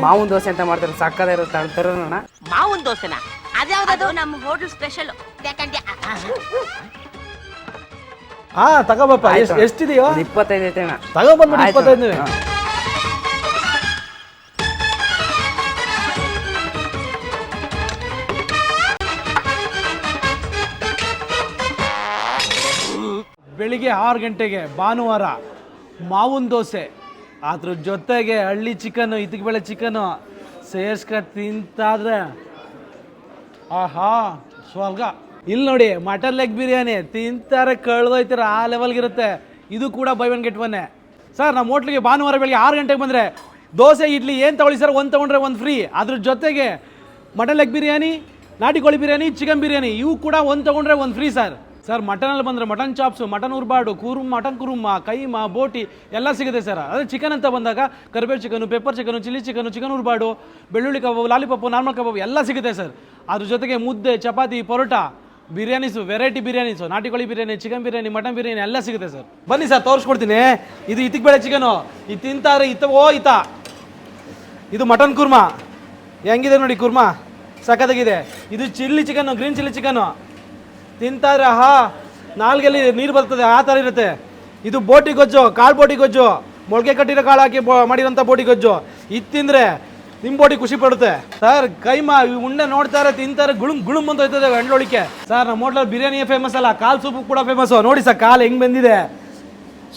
ಮಾವಿನ ದೋಸೆ ಅಂತ ಮಾಡ್ತಾರೆ ಸಕ್ಕದ ಇರುತ್ತೆ ತರೋಣ ಮಾವನ್ ದೋಸೆನ? ಅದ್ಯಾವ್ದದು ನಮ್ಮ ಹೋಟೆಲ್ ಸ್ಪೆಷಲ್. ಯಾಕಂದ್ರೆ ಹಾ ತಗೋಬಪ್ಪ. ಎಷ್ಟ್- ಎಷ್ಟಿದೆಯೋ? ಒಂದು ಇಪ್ಪತ್ತೈದು ಐತೆ ಅಣ್ಣ. ತಗೊಬಂದ್ಬಿಟ್ಟು ಆಯ್ತು. ಇಪ್ಪತ್ತೈದು ಹಾ. ಬೆಳಿಗ್ಗೆ ಆರು ಗಂಟೆಗೆ ಭಾನುವಾರ ಮಾವಿನ ದೋಸೆ. ಅದ್ರ ಜೊತೆಗೆ ಹಳ್ಳಿ ಚಿಕನ್ ಇದಕ್ಕೆ ಚಿಕನು ಸೇರ್ಸ್ಕೊಂಡು ಸೇರ್ಸ್ಕ ತಿಂತಾದ್ರೆ, ಆಹಾ, ಸ್ವರ್ಗ. ಇಲ್ಲಿ ನೋಡಿ, ಮಟನ್ ಲೆಗ್ ಬಿರಿಯಾನಿ ತಿಂತಾರೆ, ಕಳ್ದೋಯ್ತಾರೆ, ಆ ಲೆವೆಲ್ಗಿರುತ್ತೆ ಇದು ಕೂಡ ಬೈ ಒನ್ ಗೆಟ್ ಒನ್ನೇ ಸರ್ ನಮ್ಮ ಹೋಟ್ಲಿಗೆ ಭಾನುವಾರ ಬೆಳಿಗ್ಗೆ ಆರು ಗಂಟೆಗೆ ಬಂದರೆ ದೋಸೆ, ಇಡ್ಲಿ ಏನು ತಗೊಳ್ಳಿ ಸರ್? ಒಂದು ತೊಗೊಂಡ್ರೆ ಒಂದು ಫ್ರೀ ಅದ್ರ ಜೊತೆಗೆ ಮಟನ್ ಲೆಗ್ ಬಿರಿಯಾನಿ, ನಾಟಿ ಕೋಳಿ ಬಿರಿಯಾನಿ ಚಿಕನ್ ಬಿರಿಯಾನಿ, ಇವು ಕೂಡ ಒಂದು ತೊಗೊಂಡ್ರೆ ಒಂದು ಫ್ರೀ ಸರ್. ಸರ್ ಮಟನಲ್ಲಿ ಬಂದರೆ ಮಟನ್ ಚಾಪ್ಸು ಮಟನ್ ಉರ್ಬಾಡು, ಕುರುಮ್ ಮಟನ್ ಕುರುಮ, ಕೈಮಾ, ಬೋಟಿ ಎಲ್ಲ ಸಿಗುತ್ತೆ ಸರ್. ಅದೇ ಚಿಕನ್ ಅಂತ ಬಂದಾಗ ಕರಿಬೇವು chicken pepper chicken chilli chicken chicken ಉರ್ಬಾಡು, ಬೆಳ್ಳುಳ್ಳಿ ಕಬಾಬು, ಲಾಲಿಪಾಪು ನಾರ್ಮಲ್ ಕಬಾಬು ಎಲ್ಲ ಸಿಗುತ್ತೆ ಸರ್. ಅದ್ರ ಜೊತೆಗೆ ಮುದ್ದೆ, ಚಪಾತಿ, ಪರೋಟ ಬಿರಿಯಾನೀಸು ವೆರೈಟಿ ಬಿರಿಯಾನೀಸು ನಾಟಿ ಕೋಳಿ ಬಿರಿಯಾನಿ ಚಿಕನ್ ಬಿರಿಯಾನಿ ಮಟನ್ ಬಿರಿಯಾನಿ ಎಲ್ಲ ಸಿಗುತ್ತೆ ಸರ್. ಬನ್ನಿ ಸರ್, ತೋರಿಸ್ಕೊಡ್ತೀನಿ. ಇದು ಇತ್ತಿಗೆ ಬೇಳೆ ಚಿಕನು ಇದು ತಿಂತಾರೆ ಇತ್ತವೋ ಇತ ಇದು ಮಟನ್ ಕುರ್ಮಾ. ಹೆಂಗಿದೆ ನೋಡಿ ಕುರ್ಮಾ? ಸಖತ್ತಾಗಿದೆ. ಇದು ಚಿಲ್ಲಿ ಚಿಕನ್ ಗ್ರೀನ್ ಚಿಲ್ಲಿ ಚಿಕನ್ನು ತಿಂತಾರೆ ಹಾ ನಾಲ್ಗೆಲ್ಲಿ ನೀರು ಬರ್ತದೆ, ಆ ಥರ ಇರುತ್ತೆ. ಇದು ಬೋಟಿ ಗೊಜ್ಜು, ಕಾಳು ಬೋಟಿ ಗೊಜ್ಜು. ಮೊಳಕೆ ಕಟ್ಟಿರೋ ಕಾಳು ಹಾಕಿ ಬೊ, ಮಾಡಿರೋಂಥ ಬೋಟಿ ಗೊಜ್ಜು. ಇದು ತಿಂದರೆ ನಿಮ್ಮ ಬೋಟಿ ಖುಷಿ ಪಡುತ್ತೆ. ಸರ್ ಕೈಮಾ ಉಂಡೆ ನೋಡ್ತಾರೆ ತಿಂತಾರೆ, ಗುಳುಂ ಗುಳುಂ ಅಂತ ಹೋಯ್ತದೆ ಗಂಡ್ಲೊಳಿಕೆ ಸರ್, ನಮ್ಮ ಹೋಟ್ಲಲ್ಲಿ ಬಿರಿಯಾನಿಯೇ ಫೇಮಸ್ ಅಲ್ಲ, ಕಾಲು ಸೂಪ್ ಕೂಡ ಫೇಮಸ್ಸು ನೋಡಿ ಸರ್, ಕಾಲು ಹೆಂಗೆ ಬಂದಿದೆ.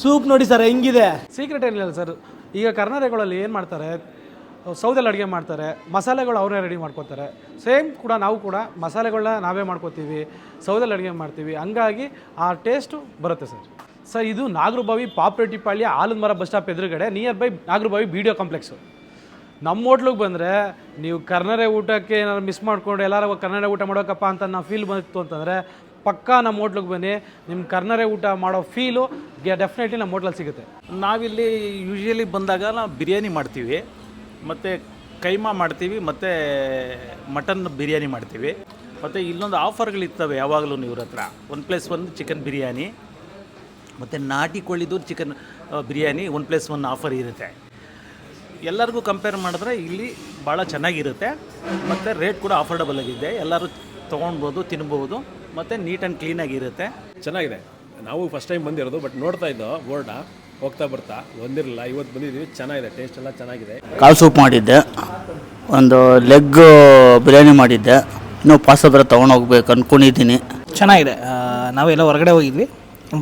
ಸೂಪ್ ನೋಡಿ ಸರ್, ಹೆಂಗಿದೆ. ಸೀಕ್ರೆಟ್ ಏನಿಲ್ಲ ಸರ್. ಈಗ ಕರ್ನಾಟಕಗಳಲ್ಲಿ ಏನು ಮಾಡ್ತಾರೆ? ಸೌದೆಲ್ಲಿ ಅಡುಗೆ ಮಾಡ್ತಾರೆ, ಮಸಾಲೆಗಳು ಅವರೇ ರೆಡಿ ಮಾಡ್ಕೋತಾರೆ ಸೇಮ್ ಕೂಡ ನಾವು ಕೂಡ ಮಸಾಲೆಗಳನ್ನ ನಾವೇ ಮಾಡ್ಕೋತೀವಿ, ಸೌದೆಲ್ಲಿ ಅಡುಗೆ ಮಾಡ್ತೀವಿ. ಹಂಗಾಗಿ ಆ ಟೇಸ್ಟು ಬರುತ್ತೆ ಸರ್. ಸರ್, ಇದು ನಾಗರಬಾವಿ ಪಾಪ್ರೆಟ್ಟಿಪಾಳ್ಯ ಆಲದ ಮರ ಬಸ್ ಸ್ಟಾಪ್ ಎದುರುಗಡೆ ನಿಯರ್ ಬೈ ನಾಗರಬಾವಿ ಒ ಕಾಂಪ್ಲೆಕ್ಸು ನಮ್ಮ ಹೋಟ್ಲಿಗೆ ಬಂದರೆ ನೀವು ಕರ್ನಾಟಕ ಊಟಕ್ಕೆ ಏನಾದ್ರು ಮಿಸ್ ಮಾಡಿಕೊಂಡು ಎಲ್ಲರೂ ಕನ್ನಡ ಊಟ ಮಾಡೋಕಪ್ಪ ಅಂತ ನಾವು ಫೀಲ್ ಬಂತು ಅಂತಂದರೆ ಪಕ್ಕಾ ನಮ್ಮ ಹೋಟ್ಲಿಗೆ ಬನ್ನಿ ನಿಮ್ಮ ಕರ್ನಾಟಕ ಊಟ ಮಾಡೋ ಫೀಲು ಡೆಫಿನೆಟ್ಲಿ ನಮ್ಮ ಹೋಟ್ಲಲ್ಲಿ ಸಿಗುತ್ತೆ. ನಾವಿಲ್ಲಿ ಯೂಶಲಿ ಬಂದಾಗ ನಾವು ಬಿರಿಯಾನಿ ಮಾಡ್ತೀವಿ. ಮತ್ತು ಕೈಮಾ ಮಾಡ್ತೀವಿ, ಮತ್ತು ಮಟನ್ ಬಿರಿಯಾನಿ ಮಾಡ್ತೀವಿ. ಮತ್ತು ಇಲ್ಲೊಂದು ಆಫರ್ಗಳಿರ್ತವೆ ಯಾವಾಗಲೂ ಇವ್ರ ಹತ್ರ. One plus one chicken biryani, ಮತ್ತು ನಾಟಿ ಕೋಳಿದು chicken biryani one plus one offer ಇರುತ್ತೆ. ಎಲ್ಲರಿಗೂ ಕಂಪೇರ್ ಮಾಡಿದ್ರೆ ಇಲ್ಲಿ ಭಾಳ ಚೆನ್ನಾಗಿರುತ್ತೆ. ಮತ್ತು ರೇಟ್ ಕೂಡ ಅಫೋರ್ಡಬಲ್ ಆಗಿದೆ. ಎಲ್ಲರೂ ತೊಗೊಳ್ಬೋದು, ತಿನ್ಬೋದು, ಮತ್ತು ನೀಟ್ ಆ್ಯಂಡ್ ಕ್ಲೀನಾಗಿರುತ್ತೆ ಚೆನ್ನಾಗಿದೆ. ನಾವು ಫಸ್ಟ್ ಟೈಮ್ ಬಂದಿರೋದು ಬಟ್ ನೋಡ್ತಾ ಇದ್ದೋ ಬೋರ್ಡ ಹೋಗ್ತಾ ಬರ್ತಾ ಬಂದಿರಲಿಲ್ಲ ಇವತ್ತು ಬಂದಿದ್ದೀವಿ ಚೆನ್ನಾಗಿದೆ. ಟೇಸ್ಟ್ ಎಲ್ಲ ಚೆನ್ನಾಗಿದೆ. ಕಾಲು ಸೂಪ್ ಮಾಡಿದ್ದೆ. ಒಂದು ಲೆಗ್ ಬಿರಿಯಾನಿ ಮಾಡಿದ್ದೆ. ಇನ್ನೂ ಪಾಸ್ ತೊಗೊಂಡು ಹೋಗ್ಬೇಕು ಅಂದ್ಕೊಂಡಿದ್ದೀನಿ ಚೆನ್ನಾಗಿದೆ. ನಾವೆಲ್ಲ ಹೊರಗಡೆ ಹೋಗಿದ್ವಿ.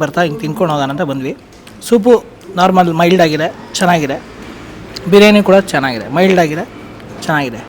ಬರ್ತಾ ಹಿಂಗೆ ತಿನ್ಕೊಂಡು ಹೋಗೋಣ ಅಂತ ಬಂದ್ವಿ. ಸೂಪು ನಾರ್ಮಲ್ ಮೈಲ್ಡ್ ಆಗಿದೆ. ಚೆನ್ನಾಗಿದೆ. ಬಿರಿಯಾನಿ ಕೂಡ ಚೆನ್ನಾಗಿದೆ. ಮೈಲ್ಡ್ ಆಗಿದೆ. ಚೆನ್ನಾಗಿದೆ.